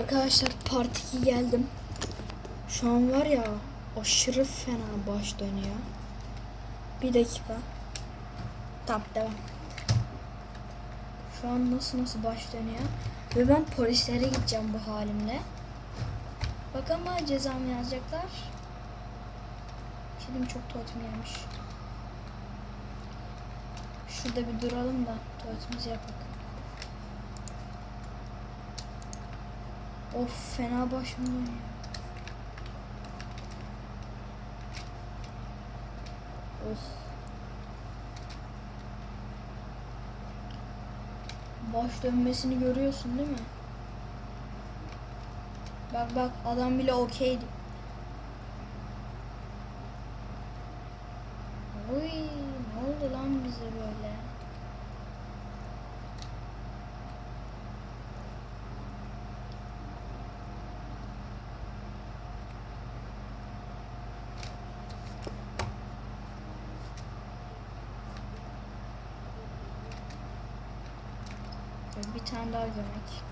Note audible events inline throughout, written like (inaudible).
Arkadaşlar part 2 geldim. Şu an var ya aşırı fena baş dönüyor. Bir dakika. Tamam devam. Şu an nasıl nasıl baş dönüyor. Ve ben polislere gideceğim bu halimle. Bakalım bana ceza mı yazacaklar. Kedim çok tuvaletim gelmiş. Şurada bir duralım da tuvaletimizi yapalım. Of fena başım dönüyor. Of. Baş dönmesini görüyorsun değil mi? Bak bak adam bile okeydi. Oy ne oldu lan bize böyle? Bir tane daha gömek.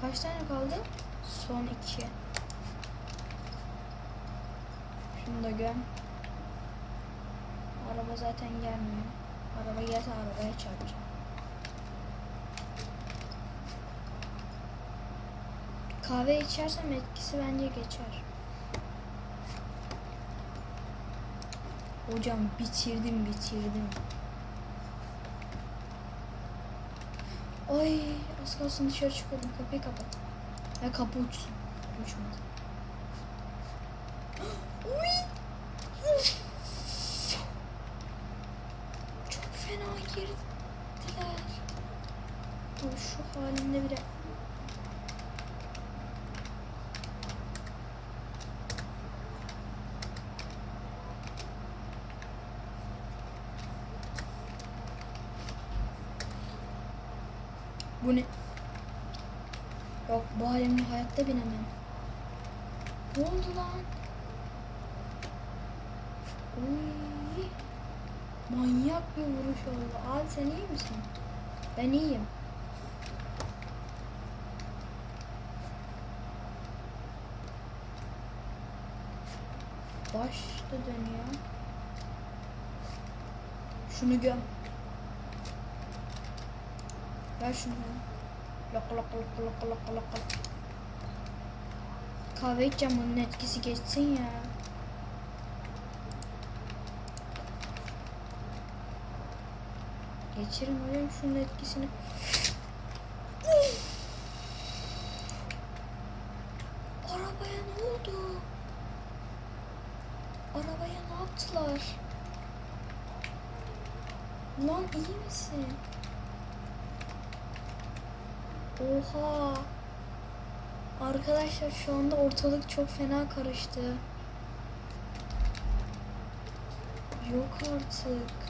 Kaç tane kaldı? Son iki. Şunu da göm. Araba zaten gelmiyor. Araba gelse arabaya çarpacağım. Kahve içersem etkisi bence geçer. Hocam bitirdim bitirdim. Ay az kalsın dışarı çıkıyordum. Kapıyı kapat. Ya kapı uçsun. Uçmadı. Uy! Çok fena girdiler. Dur şu halinde bile. Bu ne? Yok bu halimle hayatta binemem. Ne oldu lan? Uy. Manyak bir vuruş oldu. Abi sen iyi misin? Ben iyiyim. Baş da dönüyor. Şunu göm. Ver şunu. Lok lok lok lok lok lok. Kahve içeceğim bunun etkisi geçsin ya. Geçirin hocam şunun etkisini. Arabaya ne oldu? Arabaya ne yaptılar? Lan iyi misin? Oha. Arkadaşlar şu anda ortalık çok fena karıştı. Yok artık.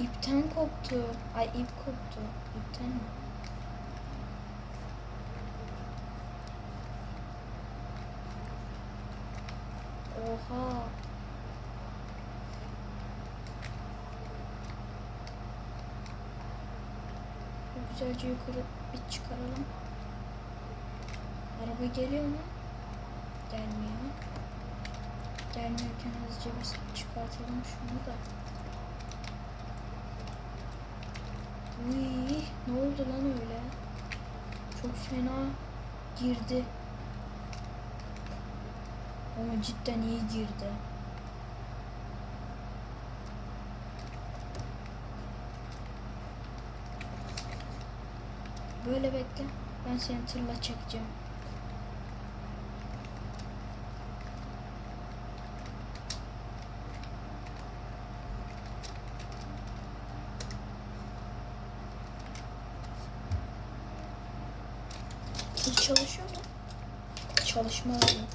İpten koptu. Ay ip koptu. İpten mi? Oha. Güzelce yukarı bir çıkaralım. Araba geliyor mu? Gelmiyor. Gelmiyorken hızlıca bir çıkartalım şunu da. Uy, ne oldu lan öyle? Çok fena girdi. Ama cidden iyi girdi. Böyle bekle. Ben seni tırla çekeceğim. Hiç çalışıyor mu? Çalışmaz mı?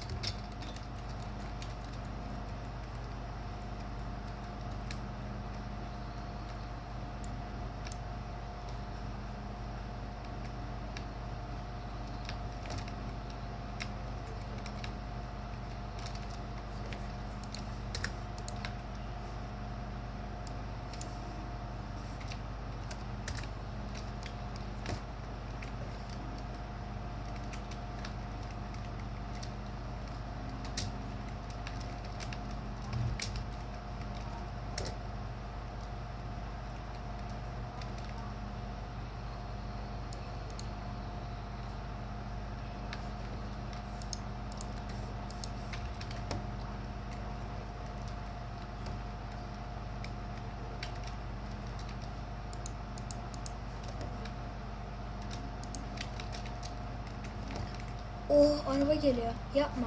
Oh araba geliyor. Yapma.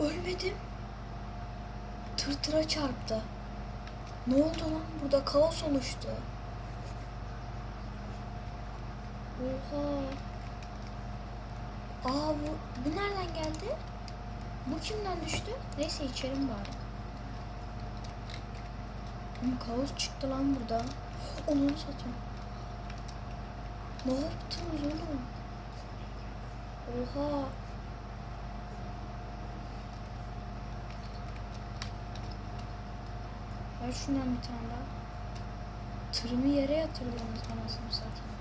Ölmedim. Tır tıra çarptı. Ne oldu lan? Burada kaos oluştu. Oha. Aa bu, bu nereden geldi? Bu kimden düştü? Neyse içerim bari. Oğlum kaos çıktı lan burada. (gasps) Onu satayım. Ne yaptınız oğlum? Oha. Ver şundan bir tane daha. Tırımı yere yatırdınız anasını satayım.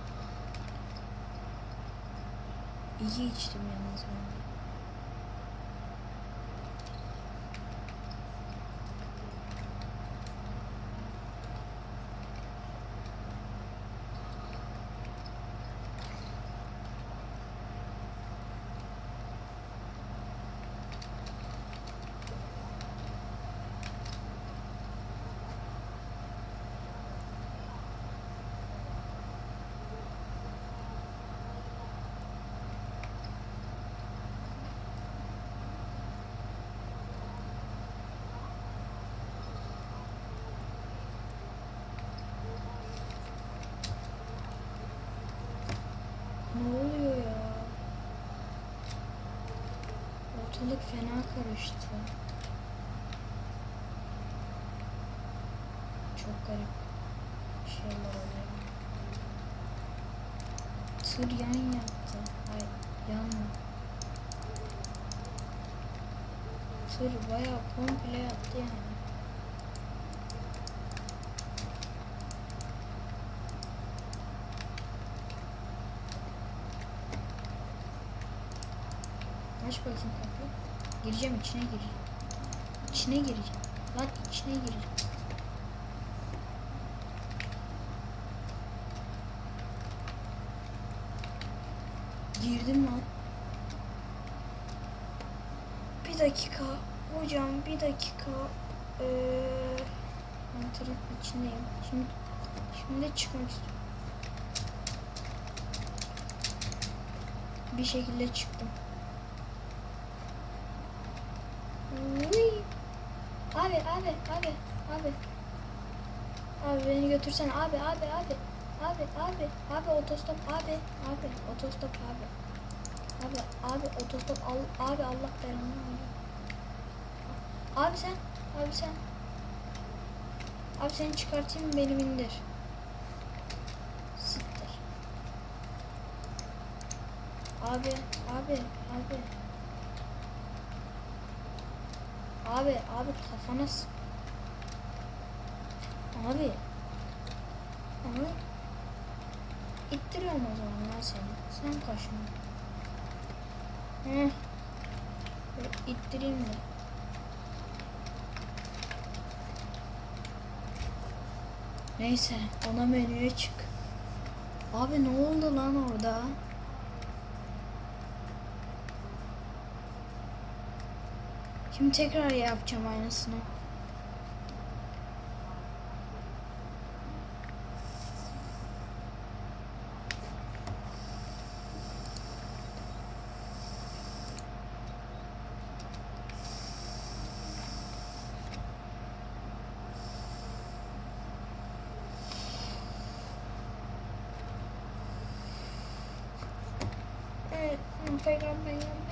İyi içtim yalnız ben de. Ne oluyor ya? Ortalık fena karıştı. Çok garip şeyler oluyor. Tır yan yattı. Hayır, yan. Tır bayağı komple yattı yani. Aç bakayım kapıyı. Gireceğim içine gireceğim. İçine gireceğim. Lan içine gireceğim. Girdim lan. Bir dakika. Hocam bir dakika. Ee, ben tırın içindeyim. Şimdi, şimdi çıkmak istiyorum. Bir şekilde çıktım. Uy. Abi abi abi abi. Beni götürsen abi abi abi. Abi abi abi otostop abi abi otostop abi. Abi abi otostop al abi Allah belanı. Abi sen abi sen. Abi seni çıkartayım beni bindir. Siktir. Abi abi abi. Abi, abi kafana s- Abi. Abi. İttiriyorum o zaman ya seni. Sen kaşın. Heh. Böyle ittireyim de. Neyse, ana menüye çık. Abi ne oldu lan orada? Şimdi tekrar yapacağım aynısını. Evet, peygamber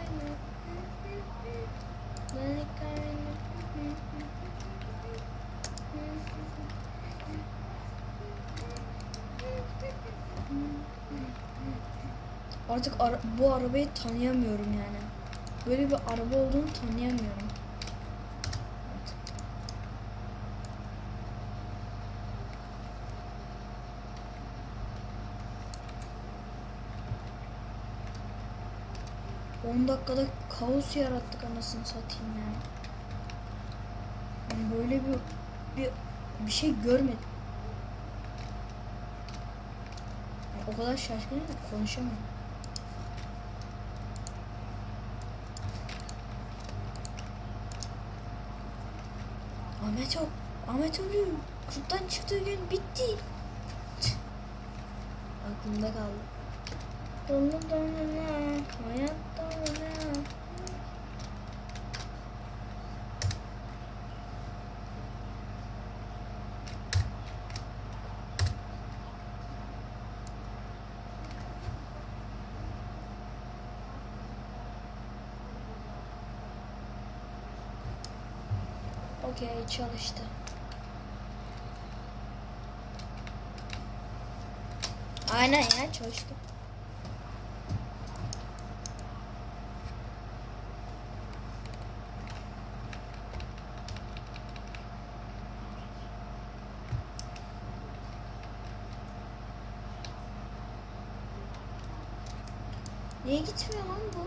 Artık ara- bu arabayı tanıyamıyorum yani. Böyle bir araba olduğunu tanıyamıyorum. Artık. On dakikada kaos yarattık anasını satayım ya. Ben böyle bir bir bir şey görmedim. Yani o kadar şaşkınım ki konuşamıyorum. Ahmet yok. Ahmet ölüyor. Kurttan çıktığı gün bitti. Aklımda kaldı. Donu donuna, hayat Okey çalıştı. Aynen ya çalıştı. Niye gitmiyor lan bu?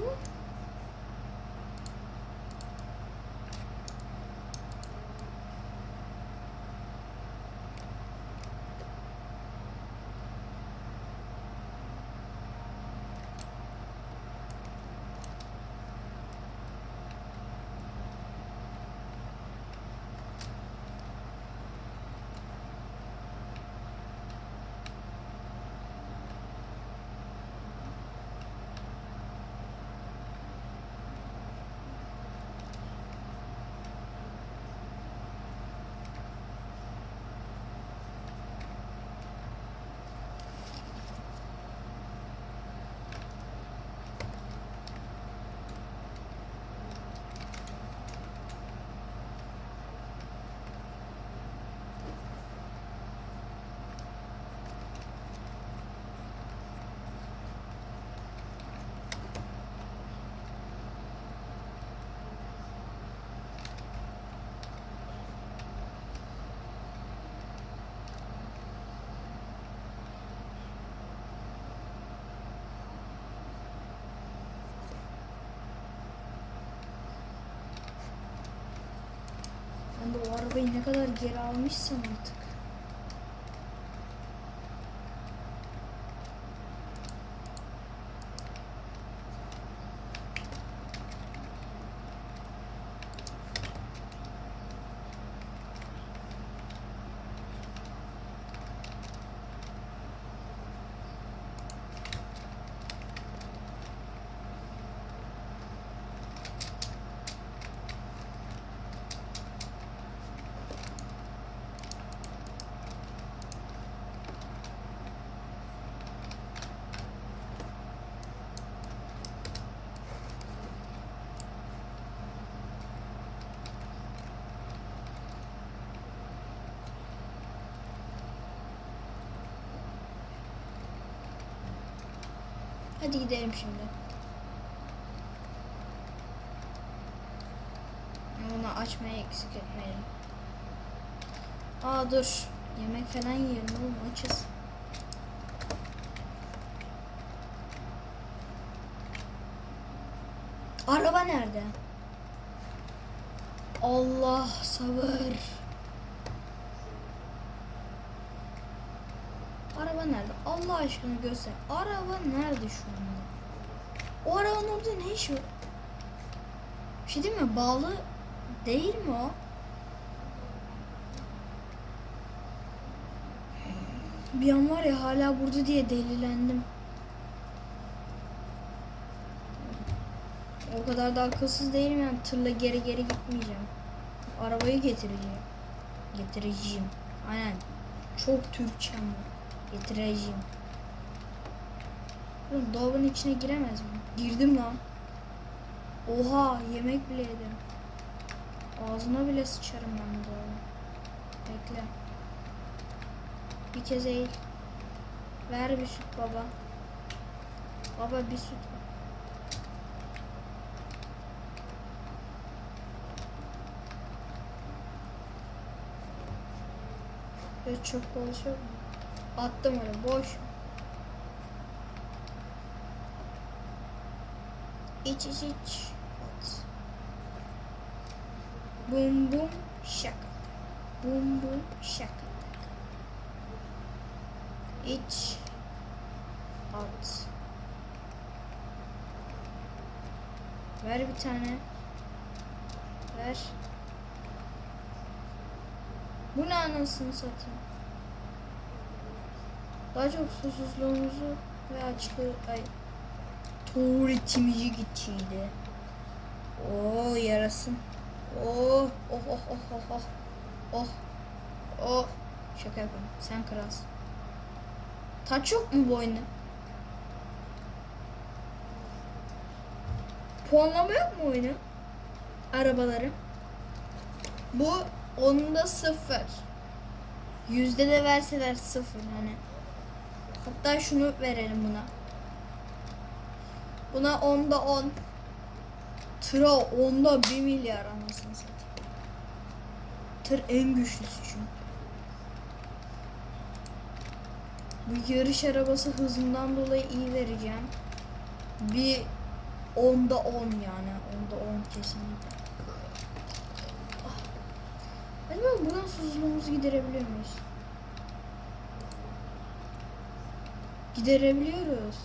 Ben de o arabayı ne kadar geri almışsam artık. Hadi gidelim şimdi. Bunu açmayı eksik etmeyelim. Aa dur. Yemek falan yiyelim oğlum açız. Araba nerede? Allah sabır. Araba nerede? Allah aşkına göster. Araba nerede şu anda? O arabanın orada ne işi var? Bir şey değil mi? Bağlı değil mi o? Bir an var ya hala burada diye delilendim. O kadar da akılsız değilim yani tırla geri geri gitmeyeceğim. Arabayı getireceğim. Getireceğim. Aynen. Çok Türkçem bu. Getireceğim. Oğlum dolabın içine giremez mi? Girdim lan. Oha yemek bile yedim. Ağzına bile sıçarım ben bu dolabın. Bekle. Bir kez eğil. Ver bir süt baba. Baba bir süt. Böyle çok mu? Attım onu boş. İç iç iç. Bum bum şaka. Bum bum şaka. İç. At. Ver bir tane. Ver. Bu ne anasını satayım. Daha çok susuzluğumuzu ve açlığı, ay, Tuvaletimici gideceğiydi. Oo yarasın. Oh oh oh oh oh oh. Oh. Oh. Şaka yapıyorum. Sen kralsın. Taç yok mu bu oyunda? Puanlama yok mu oyunu? Arabaları. Bu onda sıfır. Yüzde de verseler sıfır hani. Hatta şunu verelim buna. Buna onda on. Tıra onda bir milyar anasını satayım. Tır en güçlüsü çünkü. Bu yarış arabası hızından dolayı iyi vereceğim. Bir onda on yani. Onda on kesinlikle. Ah. Acaba buradan susuzluğumuzu giderebiliyor muyuz? Giderebiliyoruz.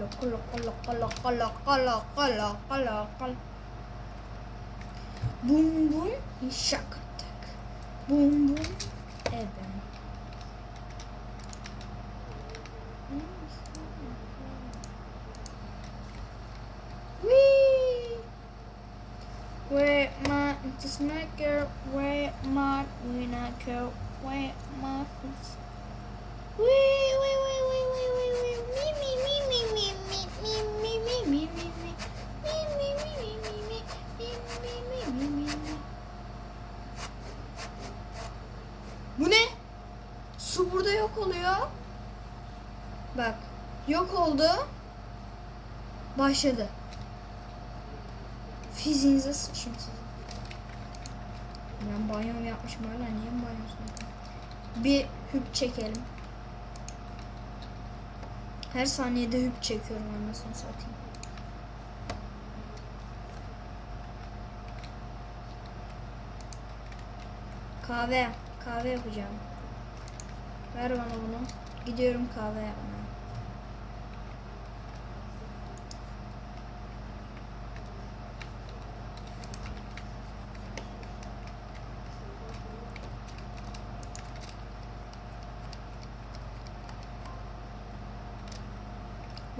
لقل لقل لقل لقل لقل لقل لقل بوم بوم يشكرتك بوم بوم ابن Where might the snacker? Where might we not go? Where might oldu. Başladı. Fiziğinize sıçayım. Ben banyomu yapmışım hala niye banyosunu? Bir hüp çekelim. Her saniyede hüp çekiyorum anasını satayım. Kahve, kahve yapacağım. Ver bana bunu. Gidiyorum kahve yapmaya.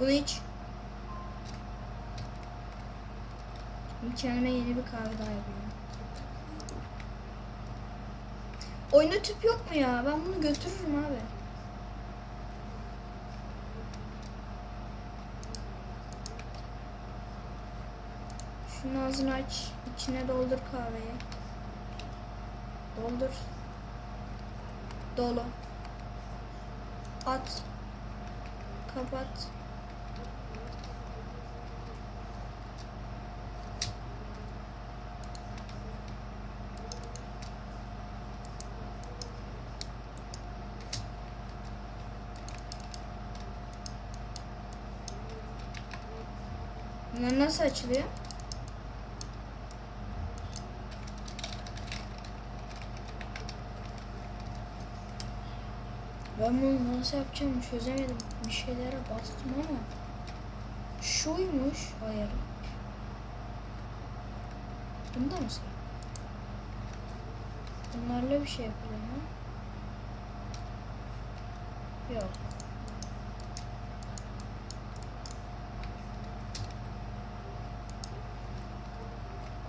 Bunu iç. Kendime yeni bir kahve daha yapıyorum. Oyunda tüp yok mu ya? Ben bunu götürürüm abi. Şunun ağzını aç. içine doldur kahveyi. Doldur. Dolu. At. Kapat. Nasıl açılıyor? Ben bunu nasıl yapacağımı çözemedim. Bir şeylere bastım ama şuymuş ayarı. Bunda mı sıra? Bunlarla bir şey yapılıyor mu? Yok.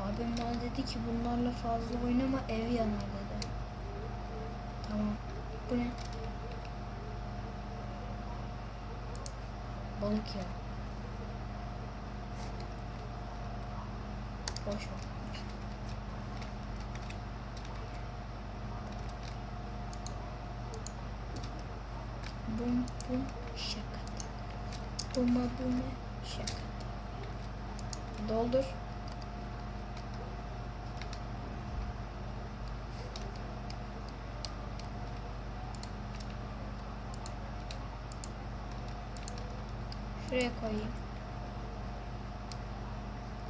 Abim bana dedi ki bunlarla fazla oynama ev yanar dedi. Tamam. Bu ne? Balık ya. Boş ver. Bum bum şakata. Buma buma şakata. Doldur. Şuraya koyayım.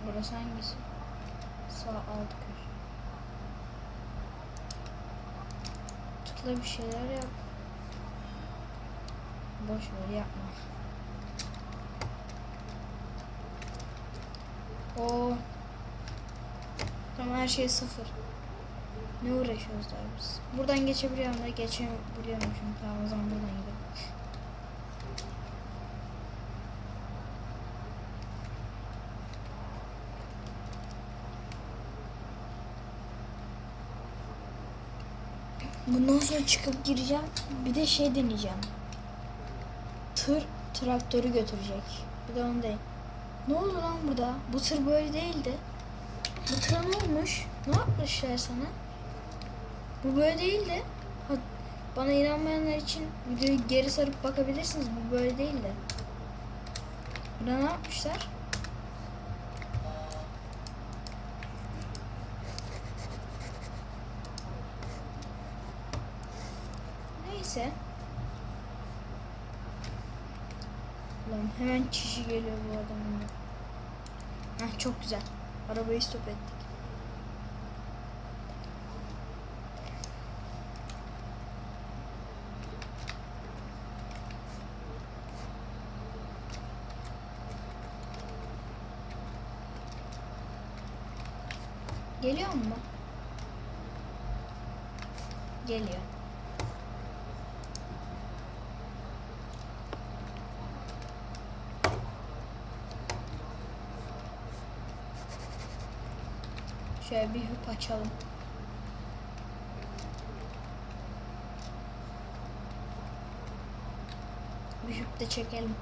Burası hangisi? Sağ alt köşe. Tıkla bir şeyler yap. Boş ver yapma. O. Tamam her şey sıfır. Ne uğraşıyoruz daha biz? Buradan geçebiliyorum da geçebiliyormuşum. Tamam o zaman buradan gidelim. Bundan sonra çıkıp gireceğim. Bir de şey deneyeceğim. Tır traktörü götürecek. Bir de onu değil. Ne oldu lan burada? Bu tır böyle değildi. Bu tıra ne olmuş? Ne yapmışlar sana? Bu böyle değildi. Ha, bana inanmayanlar için videoyu geri sarıp bakabilirsiniz. Bu böyle değildi. Burada ne yapmışlar? Neyse. Lan hemen çişi geliyor bu adamın. da. Heh, çok güzel. Arabayı stop ettik. Geliyor mu? Geliyor. Şöyle bir hüp de çekelim.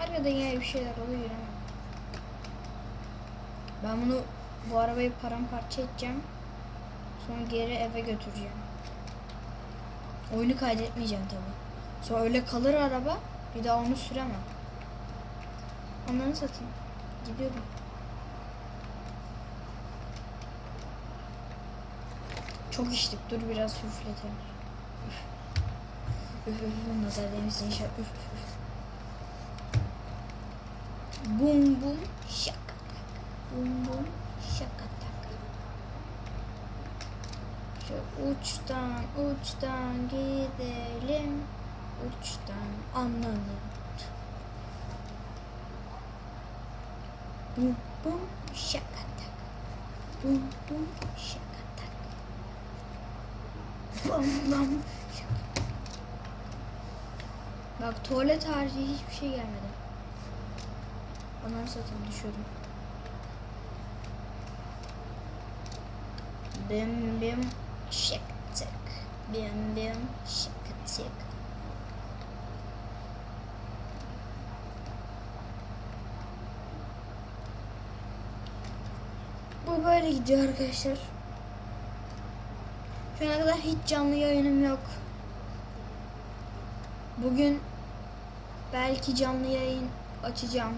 Arkada yine bir şeyler oluyor ama. Ben bunu bu arabayı paramparça edeceğim. Sonra geri eve götüreceğim. Oyunu kaydetmeyeceğim tabi. Sonra öyle kalır araba. Bir daha onu süremem. Onları satayım. Gidiyorum. Çok içtik. Dur biraz üfletelim. Üf. Üf üf. Nazar değmesin inşallah. Üf üf. Bum bum tak. Bum bum tak. Şu uçtan uçtan gidelim. Uçtan anlanır. Bum bum şaka tak. Bum bum şaka tak. Bum bum şaka. Bak tuvalet harici hiçbir şey gelmedi. Onları satayım düşüyorum. Bim bim şık tık. Bim bim şık tık. Bu böyle gidiyor arkadaşlar. Şu ana kadar hiç canlı yayınım yok. Bugün belki canlı yayın açacağım.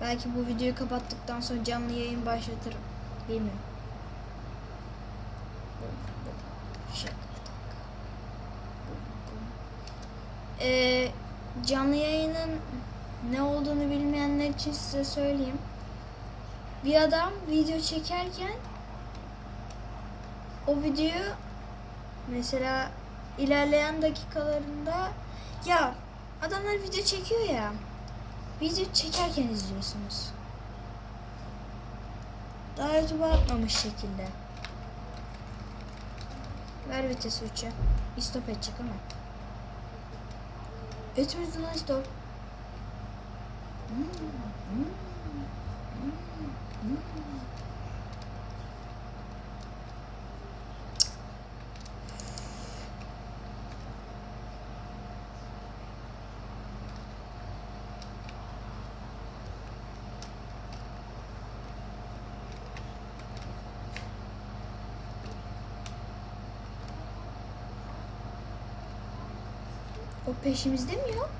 Belki bu videoyu kapattıktan sonra canlı yayın başlatırım. Bilmiyorum. Ee, canlı yayının ne olduğunu bilmeyenler için size söyleyeyim. Bir adam video çekerken o videoyu mesela ilerleyen dakikalarında ya adamlar video çekiyor ya video çekerken izliyorsunuz. Daha YouTube'a atmamış şekilde. Ver vitesi 3'e. İstop edecek ama. Etmedi lan istop. Hmm, hmm, hmm. O peşimizde mi yok?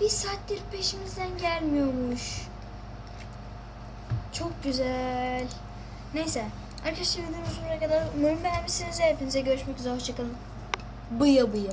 Bir saattir peşimizden gelmiyormuş. Çok güzel. Neyse. Arkadaşlar videomuz buraya kadar. Umarım beğenmişsiniz. Hepinize görüşmek üzere. Hoşçakalın. Bıya bıya.